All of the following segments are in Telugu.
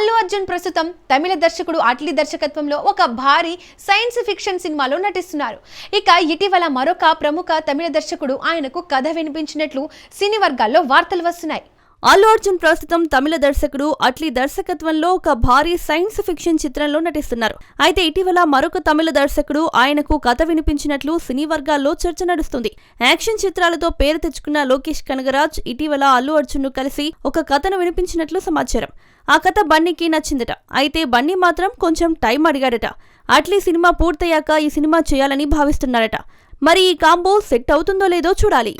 అల్లు అర్జున్ ప్రస్తుతం తమిళ దర్శకుడు అట్లీ దర్శకత్వంలో ఒక భారీ సైన్స్ ఫిక్షన్ సినిమాలో నటిస్తున్నారు. ఇక ఇటీవల మరొక ప్రముఖ తమిళ దర్శకుడు ఆయనకు కథ వినిపించినట్లు సినీ వర్గాల్లో వార్తలు వస్తున్నాయి. అల్లు అర్జున్ ప్రస్తుతం తమిళ దర్శకుడు అట్లీ దర్శకత్వంలో ఒక భారీ సైన్స్ ఫిక్షన్ చిత్రంలో నటిస్తున్నారు. అయితే ఇటీవల మరొక తమిళ దర్శకుడు ఆయనకు కథ వినిపించినట్లు సినీ వర్గాల్లో చర్చ నడుస్తుంది. యాక్షన్ చిత్రాలతో పేరు తెచ్చుకున్న లోకేష్ కనగరాజ్ ఇటీవల అల్లు అర్జున్ను కలిసి ఒక కథను వినిపించినట్లు సమాచారం. ఆ కథ బన్నీకి నచ్చిందట. అయితే బన్నీ మాత్రం కొంచెం టైం అడిగాడట. అట్లీ సినిమా పూర్తయ్యాక ఈ సినిమా చేయాలని భావిస్తున్నారట. మరి ఈ కాంబో సెట్ అవుతుందో లేదో చూడాలి.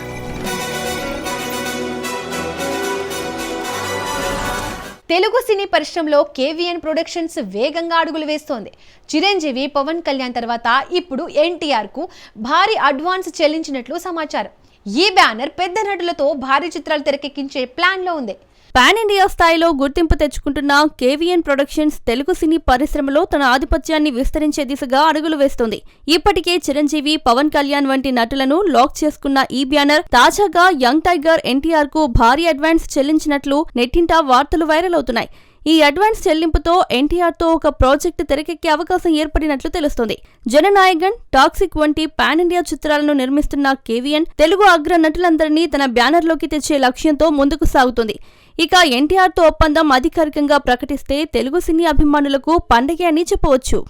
తెలుగు సినీ పరిశ్రమలో కేవీఎన్ ప్రొడక్షన్స్ వేగంగా అడుగులు వేస్తోంది. చిరంజీవి పవన్ కళ్యాణ్ తర్వాత ఇప్పుడు ఎన్టీఆర్కు భారీ అడ్వాన్స్ చెల్లించినట్లు సమాచారం. ఈ బ్యానర్ పెద్ద నటులతో భారీ చిత్రాలు తెరకెక్కించే ప్లాన్లో ఉంది. పాన్ ఇండియా స్థాయిలో గుర్తింపు తెచ్చుకుంటున్న కేవీఎన్ ప్రొడక్షన్స్ తెలుగు సినీ పరిశ్రమలో తన ఆధిపత్యాన్ని విస్తరించే దిశగా అడుగులు వేస్తోంది. ఇప్పటికే చిరంజీవి పవన్ కళ్యాణ్ వంటి నటులను లాక్ చేసుకున్న ఈ బ్యానర్ తాజాగా యంగ్ టైగర్ ఎన్టీఆర్కు భారీ అడ్వాన్స్ చెల్లించినట్లు నెట్టింట వార్తలు వైరల్ అవుతున్నాయి. ఈ అడ్వాన్స్ చెల్లింపుతో ఎన్టీఆర్తో ఒక ప్రాజెక్టు తెరకెక్కే అవకాశం ఏర్పడినట్లు తెలుస్తోంది. జననాయగన్ టాక్సిక్ వంటి పాన్ ఇండియా చిత్రాలను నిర్మిస్తున్న కేవీఎన్ తెలుగు అగ్ర నటులందరినీ తన బ్యానర్లోకి తెచ్చే లక్ష్యంతో ముందుకు సాగుతుంది. ఇక ఎన్టీఆర్తో ఒప్పందం అధికారికంగా ప్రకటిస్తే తెలుగు సినీ అభిమానులకు పండగే అని చెప్పవచ్చు.